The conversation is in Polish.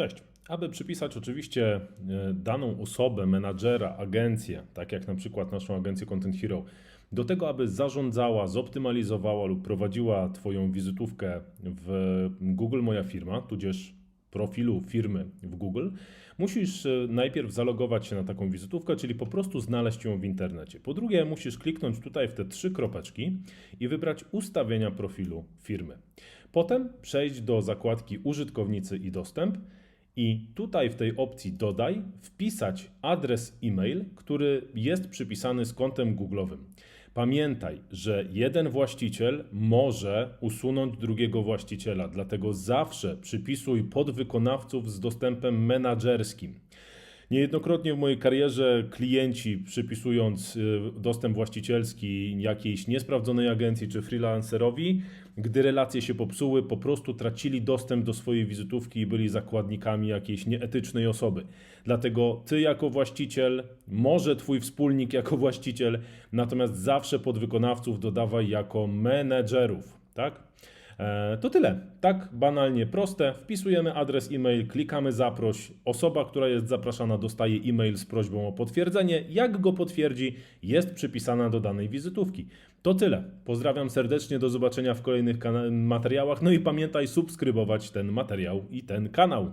Cześć. Aby przypisać oczywiście e, daną osobę, menadżera, agencję, tak jak na przykład naszą agencję Content Hero, do tego, aby zarządzała, zoptymalizowała lub prowadziła Twoją wizytówkę w Google Moja Firma, tudzież profilu firmy w Google, musisz e, najpierw zalogować się na taką wizytówkę, czyli po prostu znaleźć ją w internecie. Po drugie, musisz kliknąć tutaj w te trzy kropeczki i wybrać ustawienia profilu firmy. Potem przejść do zakładki użytkownicy i dostęp i tutaj w tej opcji dodaj wpisać adres e-mail, który jest przypisany z kontem Google'owym. Pamiętaj, że jeden właściciel może usunąć drugiego właściciela, dlatego zawsze przypisuj podwykonawców z dostępem menadżerskim. Niejednokrotnie w mojej karierze klienci przypisując y, dostęp właścicielski jakiejś niesprawdzonej agencji czy freelancerowi, gdy relacje się popsuły, po prostu tracili dostęp do swojej wizytówki i byli zakładnikami jakiejś nieetycznej osoby. Dlatego ty jako właściciel, może twój wspólnik jako właściciel, natomiast zawsze podwykonawców dodawaj jako menedżerów, tak? E, To tyle. Tak banalnie proste. Wpisujemy adres e-mail, klikamy zaproś. Osoba, która jest zapraszana, dostaje e-mail z prośbą o potwierdzenie. Jak go potwierdzi, jest przypisana do danej wizytówki. To tyle. Pozdrawiam serdecznie, do zobaczenia w kolejnych materiałach. No i pamiętaj subskrybować ten materiał i ten kanał.